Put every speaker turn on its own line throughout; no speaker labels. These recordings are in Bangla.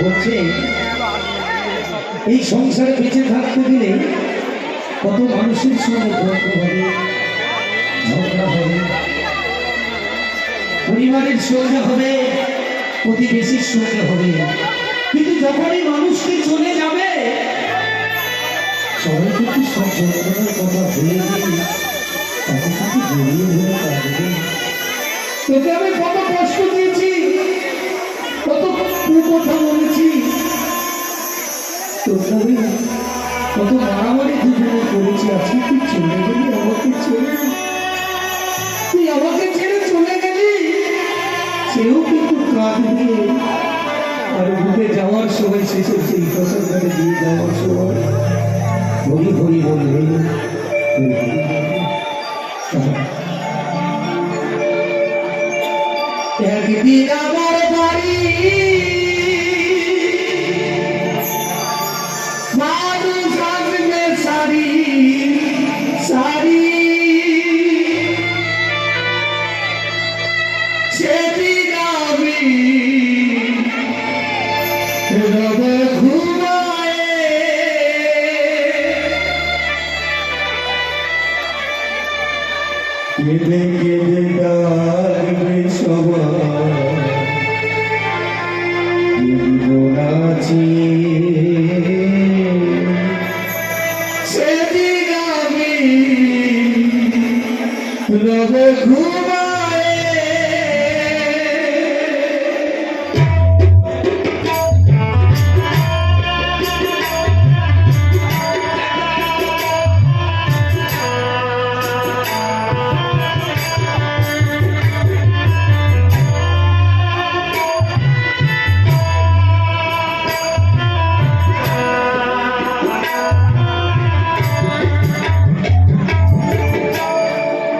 বলছে, এই সংসারে বেঁচে থাকতে গেলে কত মানুষের সঙ্গে হবে, ঝগড়া হবে, পরিবারের সঙ্গে হবে, প্রতিবেশীর সঙ্গে হবে। কিন্তু যখনই মানুষকে চলে যাবে, সবাই কিন্তু সব যন্ত্রণার কথা ভুলে গিয়ে তাকে কিন্তু জড়িয়ে ধরে কাঁদবে তোকে আমি কত কষ্ট দিয়েছি কথা বলেছি আমি কত মারামারি দুজনে করেছি, আজকে তুই চলে গেলি, আমাকে ছেড়ে। তুই আমাকে ছেড়ে চলে গেলি? সেও কিন্তু কাঁদবে। আর বুকে যাওয়ার সময় শেষের সেই ফসল ঘরে দিয়ে যাওয়ার সময় হরি হরি বলবে। একদিন আমার বাড়ি।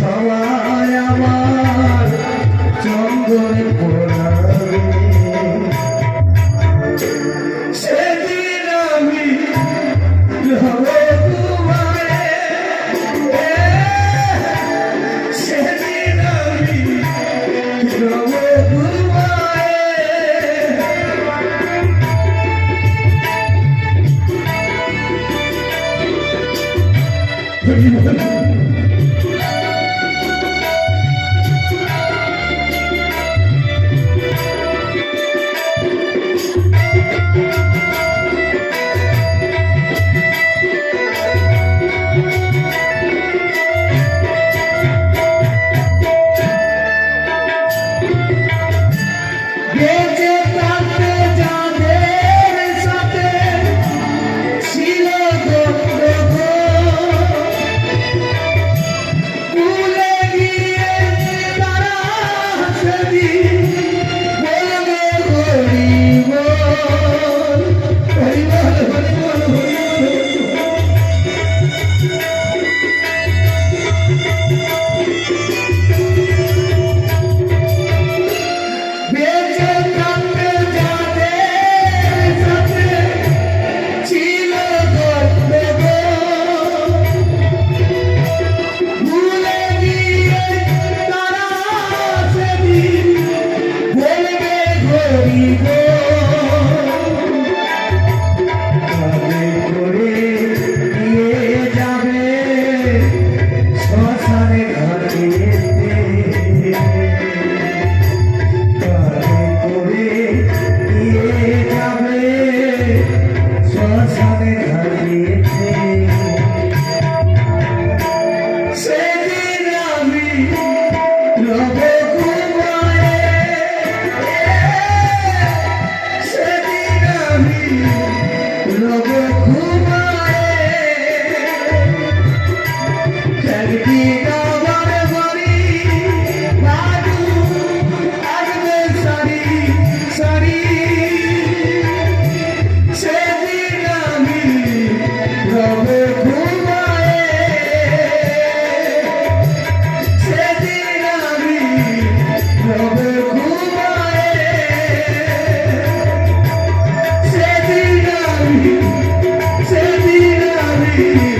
সবাই আমার চন্দনে পড়াবে Thank you.